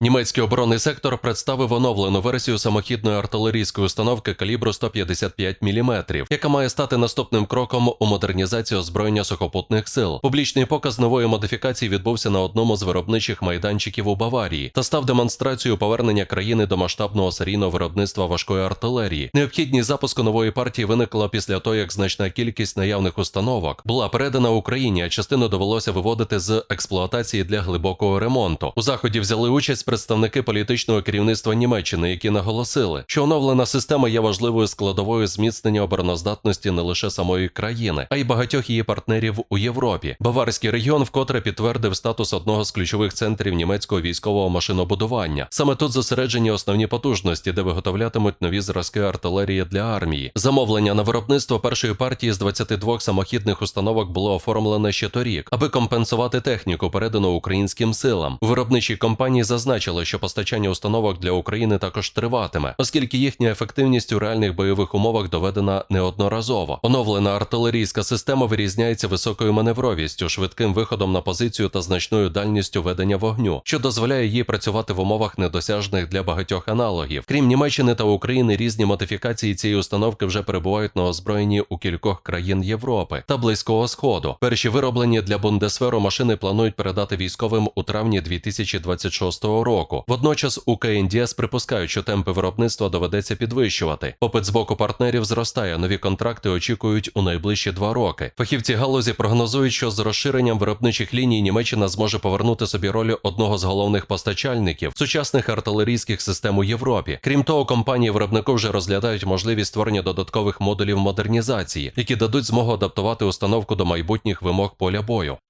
Німецький оборонний сектор представив оновлену версію самохідної артилерійської установки калібру 155 мм, яка має стати наступним кроком у модернізації озброєння сухопутних сил. Публічний показ нової модифікації відбувся на одному з виробничих майданчиків у Баварії та став демонстрацією повернення країни до масштабного серійного виробництва важкої артилерії. Необхідність запуску нової партії виникла після того, як значна кількість наявних установок була передана Україні, а частину довелося виводити з експлуатації для глибокого ремонту. У заході взяли участь представники політичного керівництва Німеччини, які наголосили, що оновлена система є важливою складовою зміцнення обороноздатності не лише самої країни, а й багатьох її партнерів у Європі. Баварський регіон вкотре підтвердив статус одного з ключових центрів німецького військового машинобудування. Саме тут зосереджені основні потужності, де виготовлятимуть нові зразки артилерії для армії. Замовлення на виробництво першої партії з 22 самохідних установок було оформлене ще торік, аби компенсувати техніку, передану українським силам. У виробничій компанії зазначили, що постачання установок для України також триватиме, оскільки їхня ефективність у реальних бойових умовах доведена неодноразово. Оновлена артилерійська система вирізняється високою маневровістю, швидким виходом на позицію та значною дальністю ведення вогню, що дозволяє їй працювати в умовах недосяжних для багатьох аналогів. Крім Німеччини та України, різні модифікації цієї установки вже перебувають на озброєнні у кількох країн Європи та Близького Сходу. Перші вироблені для Бундесверу машини планують передати військовим у травні 2026 року. Водночас у КНДС припускають, що темпи виробництва доведеться підвищувати. Попит з боку партнерів зростає. Нові контракти очікують у найближчі два роки. Фахівці галузі прогнозують, що з розширенням виробничих ліній Німеччина зможе повернути собі роль одного з головних постачальників сучасних артилерійських систем у Європі. Крім того, компанії виробнику вже розглядають можливість створення додаткових модулів модернізації, які дадуть змогу адаптувати установку до майбутніх вимог поля бою.